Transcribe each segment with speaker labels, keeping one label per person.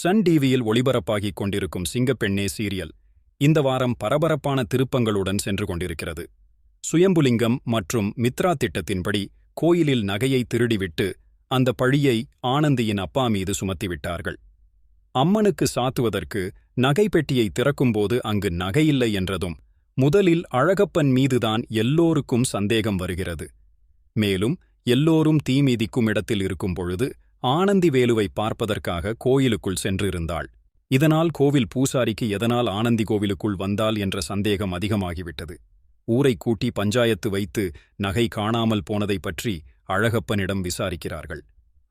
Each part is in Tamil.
Speaker 1: சன் டிவியில் ஒளிபரப்பாகிக் கொண்டிருக்கும் சிங்கப்பெண்ணே சீரியல் இந்த வாரம் பரபரப்பான திருப்பங்களுடன் சென்று கொண்டிருக்கிறது. சுயம்புலிங்கம் மற்றும் மித்ரா திட்டத்தின்படி கோயிலில் நகையை திருடிவிட்டு அந்த பழியை ஆனந்தியின் அப்பா மீது சுமத்திவிட்டார்கள். அம்மனுக்கு சாத்துவதற்கு நகைப்பெட்டியை திறக்கும்போது அங்கு நகையில்லை என்றதும் முதலில் அழகப்பன் மீதுதான் எல்லோருக்கும் சந்தேகம் வருகிறது. மேலும் எல்லோரும் தீ மிதிக்கும் இடத்தில் இருக்கும் பொழுது ஆனந்தி வேலுவை பார்ப்பதற்காக கோயிலுக்குள் சென்றிருந்தாள். இதனால் கோவில் பூசாரிக்கு எதனால் ஆனந்தி கோவிலுக்குள் வந்தால் என்ற சந்தேகம் அதிகமாகிவிட்டது. ஊரை கூட்டி பஞ்சாயத்து வைத்து நகை காணாமல் போனதை பற்றி அழகப்பனிடம் விசாரிக்கிறார்கள்.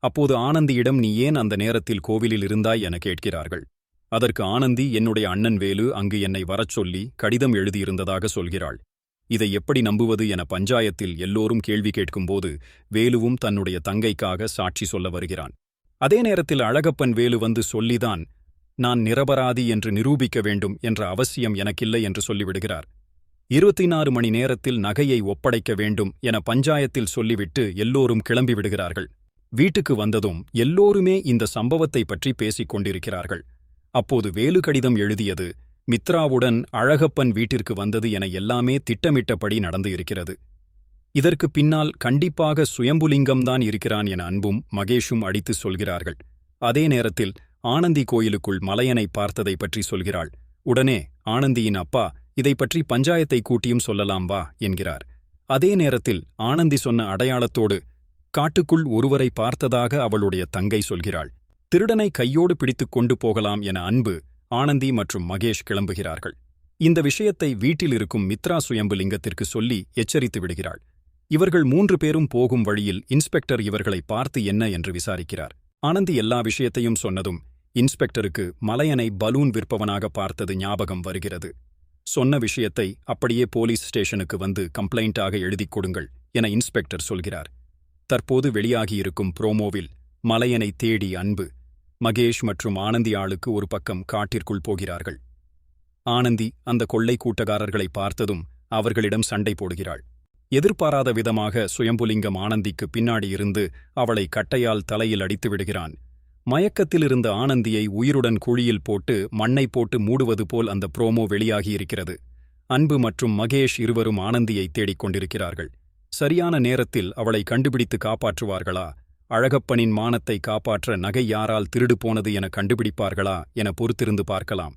Speaker 1: அப்போது ஆனந்தியிடம் நீ ஏன் அந்த நேரத்தில் கோவிலில் இருந்தாய்? என கேட்கிறார்கள். அதற்கு ஆனந்தி என்னுடைய அண்ணன் வேலு அங்கு என்னை வரச் சொல்லி கடிதம் எழுதியிருந்ததாக சொல்கிறாள். இதை எப்படி நம்புவது என பஞ்சாயத்தில் எல்லோரும் கேள்வி கேட்கும்போது வேலுவும் தன்னுடைய தங்கைக்காக சாட்சி சொல்ல வருகிறான். அதே நேரத்தில் அழகப்பன் வேலு வந்து சொல்லிதான் நான் நிரபராதி என்று நிரூபிக்க வேண்டும் என்ற அவசியம் எனக்கில்லை என்று சொல்லிவிடுகிறார். இருபத்தி நாறு மணி நேரத்தில் நகையை ஒப்படைக்க வேண்டும் என பஞ்சாயத்தில் சொல்லிவிட்டு எல்லோரும் கிளம்பிவிடுகிறார்கள் வீட்டுக்கு வந்ததும் எல்லோருமே இந்த சம்பவத்தை பற்றி பேசிக் கொண்டிருக்கிறார்கள். அப்போது வேலு கடிதம் எழுதியது மித்ராவுடன் அழகப்பன் வீட்டிற்கு வந்தது என எல்லாமே திட்டமிட்டபடி நடந்து இருக்கிறது. இதற்கு பின்னால் கண்டிப்பாக சுயம்புலிங்கம்தான் இருக்கிறான் என அன்பும் மகேஷும் அடித்து சொல்கிறார்கள். அதே நேரத்தில் ஆனந்தி கோயிலுக்குள் மலையனை பார்த்ததை பற்றி சொல்கிறாள். உடனே ஆனந்தியின் அப்பா இதை பற்றி பஞ்சாயத்தை கூட்டியும் சொல்லலாம் வா என்கிறார். அதே நேரத்தில் ஆனந்தி சொன்ன அடையாளத்தோடு காட்டுக்குள் ஒருவரை பார்த்ததாக அவளுடைய தங்கை சொல்கிறாள். திருடனை கையோடு பிடித்துக் கொண்டு போகலாம் என அன்பு ஆனந்தி மற்றும் மகேஷ் கிளம்புகிறார்கள். இந்த விஷயத்தை வீட்டில் இருக்கும் மித்ரா சுயம்புலிங்கத்திற்கு சொல்லி எச்சரித்து விடுகிறாள். இவர்கள் மூன்று பேரும் போகும் வழியில் இன்ஸ்பெக்டர் இவர்களை பார்த்து என்ன என்று விசாரிக்கிறார். ஆனந்தி எல்லா விஷயத்தையும் சொன்னதும் இன்ஸ்பெக்டருக்கு மலையனை பலூன் விற்பவனாக பார்த்தது ஞாபகம் வருகிறது. சொன்ன விஷயத்தை அப்படியே போலீஸ் ஸ்டேஷனுக்கு வந்து கம்ப்ளைண்டாக எழுதிக் கொடுங்கள் என இன்ஸ்பெக்டர் சொல்கிறார். தற்போது வெளியாகியிருக்கும் புரோமோவில் மலையனை தேடி அன்பு மகேஷ் மற்றும் ஆனந்தி ஆளுக்கு ஒரு பக்கம் காட்டிற்குள் போகிறார்கள். ஆனந்தி அந்த கொள்ளை கூட்டக்காரர்களை பார்த்ததும் அவர்களிடம் சண்டை போடுகிறாள். எதிர்பாராத விதமாக சுயம்புலிங்கம் ஆனந்திக்கு பின்னாடி இருந்து அவளை கட்டையால் தலையில் அடித்து விடுகிறான். மயக்கத்திலிருந்த ஆனந்தியை உயிருடன் குழியில் போட்டு மண்ணை போட்டு மூடுவது போல் அந்த புரோமோ வெளியாகியிருக்கிறது அன்பு மற்றும் மகேஷ் இருவரும் ஆனந்தியை தேடிக் கொண்டிருக்கிறார்கள். சரியான நேரத்தில் அவளை கண்டுபிடித்து காப்பாற்றுவார்களா? அழகப்பனின் மானத்தை காப்பாற்ற நகை யாரால் திருடு போனது என கண்டுபிடிப்பார்களா என பொறுத்திருந்து பார்க்கலாம்.